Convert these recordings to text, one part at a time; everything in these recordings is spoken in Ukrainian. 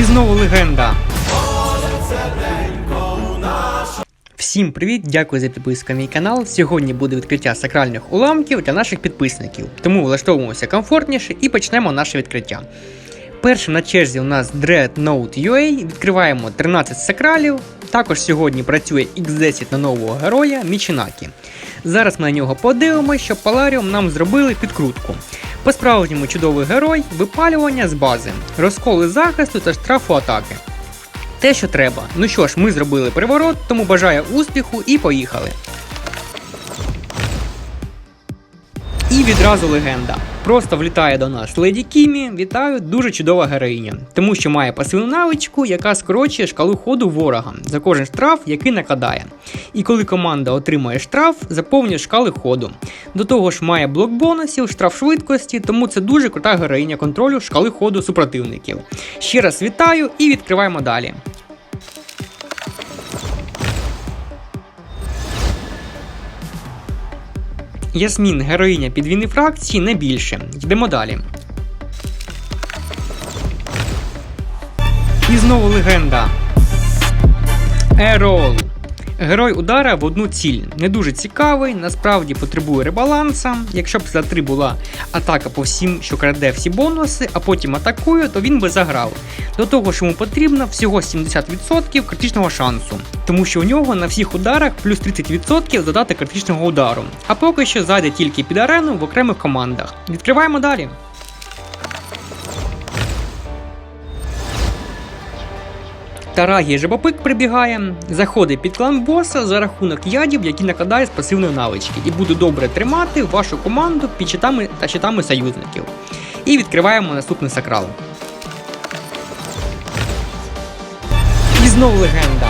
І знову легенда. Всім привіт, дякую за підписку на мій канал. Сьогодні буде відкриття сакральних уламків для наших підписників, тому влаштовуємося комфортніше і почнемо наше відкриття. Першим на черзі у нас Dreadnought UA, відкриваємо 13 сакралів. Також сьогодні працює X10 на нового героя Мічінакі. Зараз ми на нього подивимося, що Паларіум нам зробили підкрутку. По-справжньому чудовий герой, випалювання з бази, розколи захисту та штрафу атаки. Те, що треба. Ну що ж, ми зробили приворот, тому бажаю успіху і поїхали. І відразу легенда. Просто влітає до нас Леді Кімі, вітаю, дуже чудова героїня, тому що має пасивну навичку, яка скорочує шкалу ходу ворога за кожен штраф, який накладає. І коли команда отримує штраф, заповнює шкали ходу. До того ж має блок бонусів, штраф швидкості, тому це дуже крута героїня контролю шкали ходу супротивників. Ще раз вітаю і відкриваємо далі. Ясмін, героїня підвійної фракції, не більше. Йдемо далі. І знову легенда. Ерол. Герой удара в одну ціль. Не дуже цікавий, насправді потребує ребаланса. Якщо б за 3 була атака по всім, що краде всі бонуси, а потім атакує, то він би заграв. До того ж йому потрібно всього 70% критичного шансу, тому що у нього на всіх ударах плюс 30% додати критичного удару. А поки що зайде тільки під арену в окремих командах. Відкриваємо далі. Тарагі Жабопик прибігає, заходить під клан боса за рахунок ядів, які накладає з пасивної навички, і буде добре тримати вашу команду під щитами та щитами союзників. І відкриваємо наступний сакрал. І знову легенда.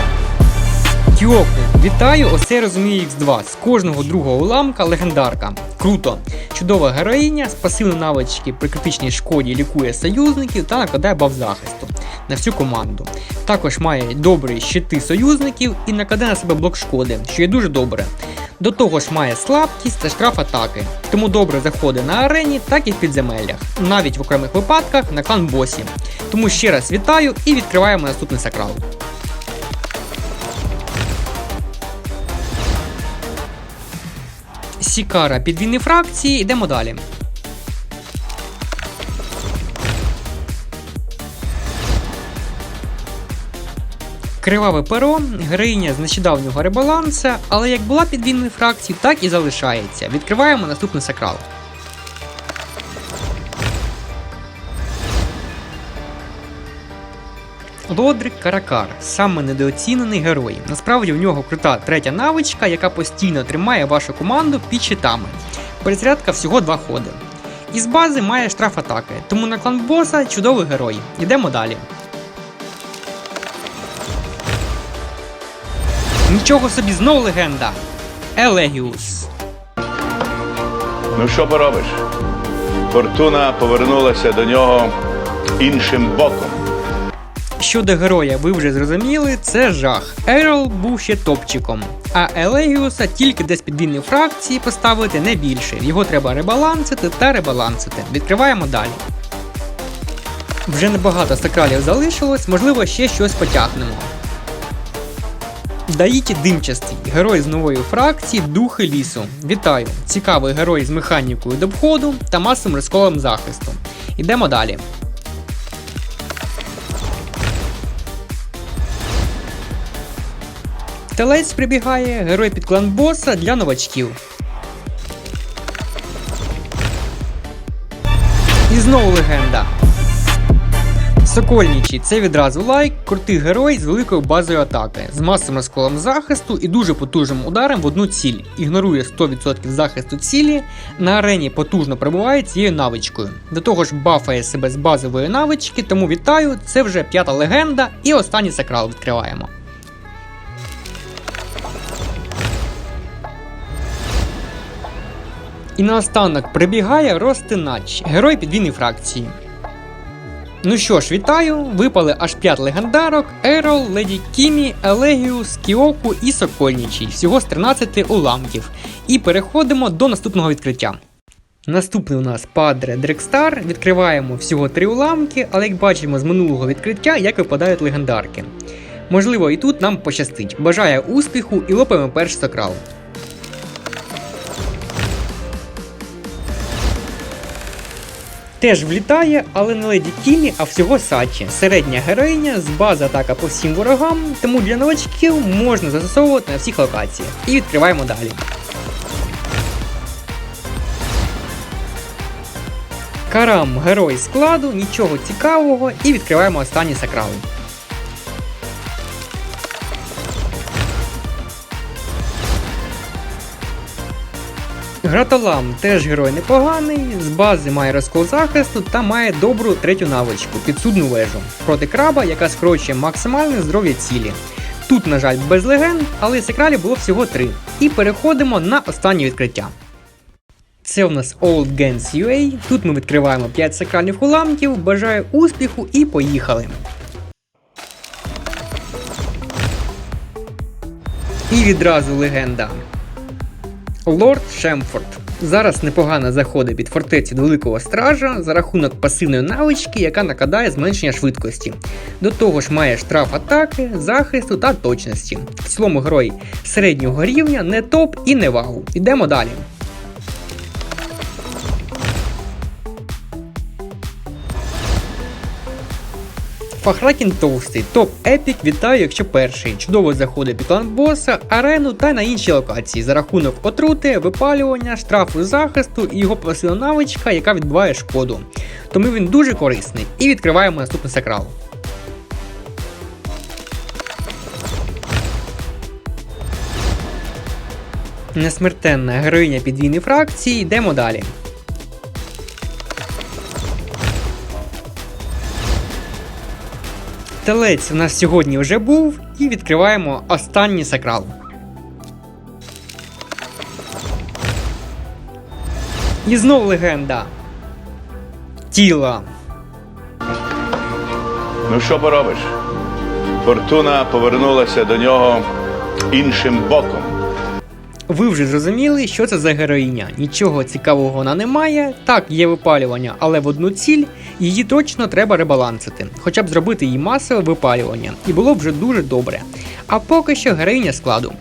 Кіоку, вітаю, оце розумію X2. З кожного другого уламка легендарка. Круто! Чудова героїня з пасивної навички при критичній шкоді лікує союзників та накладає баф захисту на всю команду. Також має добрі щити союзників і накладає на себе блок шкоди, що є дуже добре. До того ж має слабкість та штраф атаки, тому добре заходить на арені, так і в підземеллях, навіть в окремих випадках на клан босі. Тому ще раз вітаю і відкриваємо наступний сакрал. Сікара підвійні фракції, йдемо далі. Криваве перо, героїня з нещодавнього ребаланса, але як була підвійною фракцією, так і залишається. Відкриваємо наступний сакрал. Лодрик Каракар саме недооцінений герой. Насправді у нього крута третя навичка, яка постійно тримає вашу команду під щитами. Перезарядка всього два ходи. Із бази має штраф атаки, тому на клан боса чудовий герой. Йдемо далі. Нічого собі знову легенда. Елегіус. Ну що поробиш? Фортуна повернулася до нього іншим боком. Щодо героя, ви вже зрозуміли, це жах. Ерол був ще топчиком, а Елегіуса тільки десь підвійні фракції поставити не більше. Його треба ребалансити та ребалансити. Відкриваємо далі. Вже небагато сакралів залишилось, можливо, ще щось потягнемо. Даїті Димчастий, герой з нової фракції Духи лісу. Вітаю! Цікавий герой з механікою до входу та масовим розколом захисту. Ідемо далі. Телець прибігає, герой під клан боса для новачків. І знову легенда. Сокольничий це відразу лайк, крутий герой з великою базою атаки, з масовим розколом захисту і дуже потужним ударом в одну ціль. Ігнорує 100% захисту цілі, на арені потужно перебуває цією навичкою. До того ж бафає себе з базової навички, тому вітаю, це вже п'ята легенда і останній сакрал відкриваємо. І наостанок прибігає Ростинач, герой підвійної фракції. Ну що ж, вітаю! Випали аж 5 легендарок: Ерол, Леді Кімі, Елегіус, Кіоку і Сокольничий. Всього з 13 уламків. І переходимо до наступного відкриття. Наступний у нас Падре Дрекстар. Відкриваємо всього три уламки, але як бачимо з минулого відкриття, як випадають легендарки. Можливо, і тут нам пощастить. Бажаю успіху і лопаємо перший сакрал. Теж влітає, але не леді Тімі, а всього Сачі. Середня героїня з бази атака по всім ворогам, тому для новачків можна застосовувати на всіх локаціях. І відкриваємо далі. Карам герой складу, нічого цікавого, і відкриваємо останні сакрали. Гратолам теж герой непоганий, з бази має розкол захисту та має добру третю навичку підсудну вежу проти краба, яка скорочує максимальне здоров'я цілі. Тут, на жаль, без легенд, але сакралі було всього три. І переходимо на останнє відкриття. Це у нас Old Gens UA. Тут ми відкриваємо 5 сакральних уламків. Бажаю успіху і поїхали. І відразу легенда. Лорд Шемфорд. Зараз непогано заходить під фортецю Великого Стража за рахунок пасивної навички, яка накладає зменшення швидкості. До того ж має штраф атаки, захисту та точності. В цілому герой середнього рівня, не топ і не вагу. Йдемо далі. Фахракін товстий, топ епік вітаю, якщо перший. Чудово заходить під клан боса, арену та на інші локації за рахунок отрути, випалювання, штрафу захисту і його пасивна навичка, яка відбиває шкоду. Тому він дуже корисний. І відкриваємо наступний сакрал. Несмертенна героїня підвійної фракції, йдемо далі. Телець у нас сьогодні вже був, і відкриваємо останній сакрал. І знов легенда. Тіла. Ну що поробиш? Фортуна повернулася до нього іншим боком. Ви вже зрозуміли, що це за героїня. Нічого цікавого вона не має. Так, є випалювання, але в одну ціль її точно треба ребалансити, хоча б зробити їй масове випалювання, і було б вже дуже добре. А поки що героїня складу.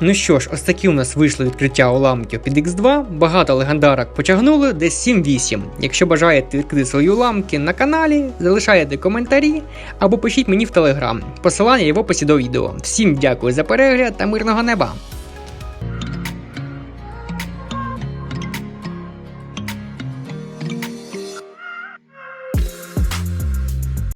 Ну що ж, ось такі у нас вийшли відкриття уламків під X2. Багато легендарок потягнули, десь 7-8. Якщо бажаєте відкрити свої уламки на каналі, залишайте коментарі або пишіть мені в телеграм. Посилання є в описі до відео. Всім дякую за перегляд та мирного неба!